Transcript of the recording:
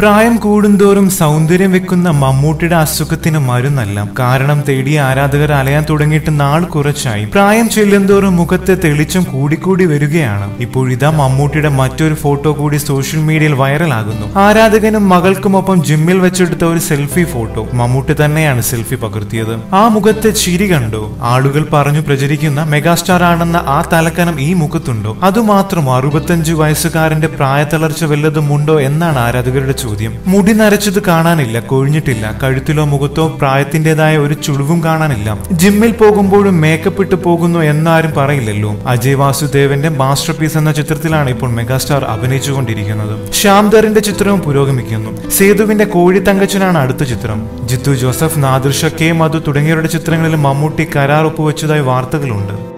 പ്രായം കൂടുന്തോറും സൗന്ദര്യം വെക്കുന്ന മമ്മൂട്ടിയുടെ അസുഖത്തിന് മരുന്നല്ല. കാരണം തേടി ആരാധകർ അലയാൻ തുടങ്ങിയിട്ട് നാൾ കുറച്ചായി. പ്രായം ചെല്ലുന്തോറും മുഖത്തെ തെളിച്ചം കൂടിക്കൂടി വരികയാണ്. ഇപ്പോഴിതാ മമ്മൂട്ടിയുടെ മറ്റൊരു ഫോട്ടോ കൂടി സോഷ്യൽ മീഡിയയിൽ വൈറലാകുന്നു. ആരാധകനും മകൾക്കുമൊപ്പം ജിമ്മിൽ വെച്ചെടുത്ത ഒരു സെൽഫി ഫോട്ടോ. മമ്മൂട്ടി തന്നെയാണ് സെൽഫി പകർത്തിയത്. ആ മുഖത്തെ ചിരി കണ്ടോ? ആളുകൾ പറഞ്ഞു പ്രചരിക്കുന്ന മെഗാസ്റ്റാർ ആണെന്ന ആ തലക്കനം ഈ മുഖത്തുണ്ടോ? അതുമാത്രം അറുപത്തഞ്ചു വയസ്സുകാരന്റെ പ്രായത്തളർച്ച വല്ലതും ഉണ്ടോ എന്നാണ് ആരാധകരുടെ ചോദ്യം മുടി നരച്ചത് കാണാനില്ല കൊഴിഞ്ഞിട്ടില്ല കഴുത്തിലോ മുഖത്തോ പ്രായത്തിന്റേതായ ഒരു ചുളിവും കാണാനില്ല. ജിമ്മിൽ പോകുമ്പോഴും മേക്കപ്പ് ഇട്ട് പോകുന്നു എന്നാരും പറയില്ലല്ലോ. അജയ് വാസുദേവന്റെ മാസ്റ്റർ പീസ് എന്ന ചിത്രത്തിലാണ് ഇപ്പോൾ മെഗാസ്റ്റാർ അഭിനയിച്ചുകൊണ്ടിരിക്കുന്നത്. ശ്യാംദറിന്റെ ചിത്രവും പുരോഗമിക്കുന്നു. സേതുവിന്റെ കോഴി തങ്കച്ചനാണ് അടുത്ത ചിത്രം. ജിത്തു ജോസഫ് നാദൃഷ കെ മധു തുടങ്ങിയവരുടെ ചിത്രങ്ങളിൽ മമ്മൂട്ടി കരാർ ഒപ്പുവെച്ചതായി വാർത്തകളുണ്ട്.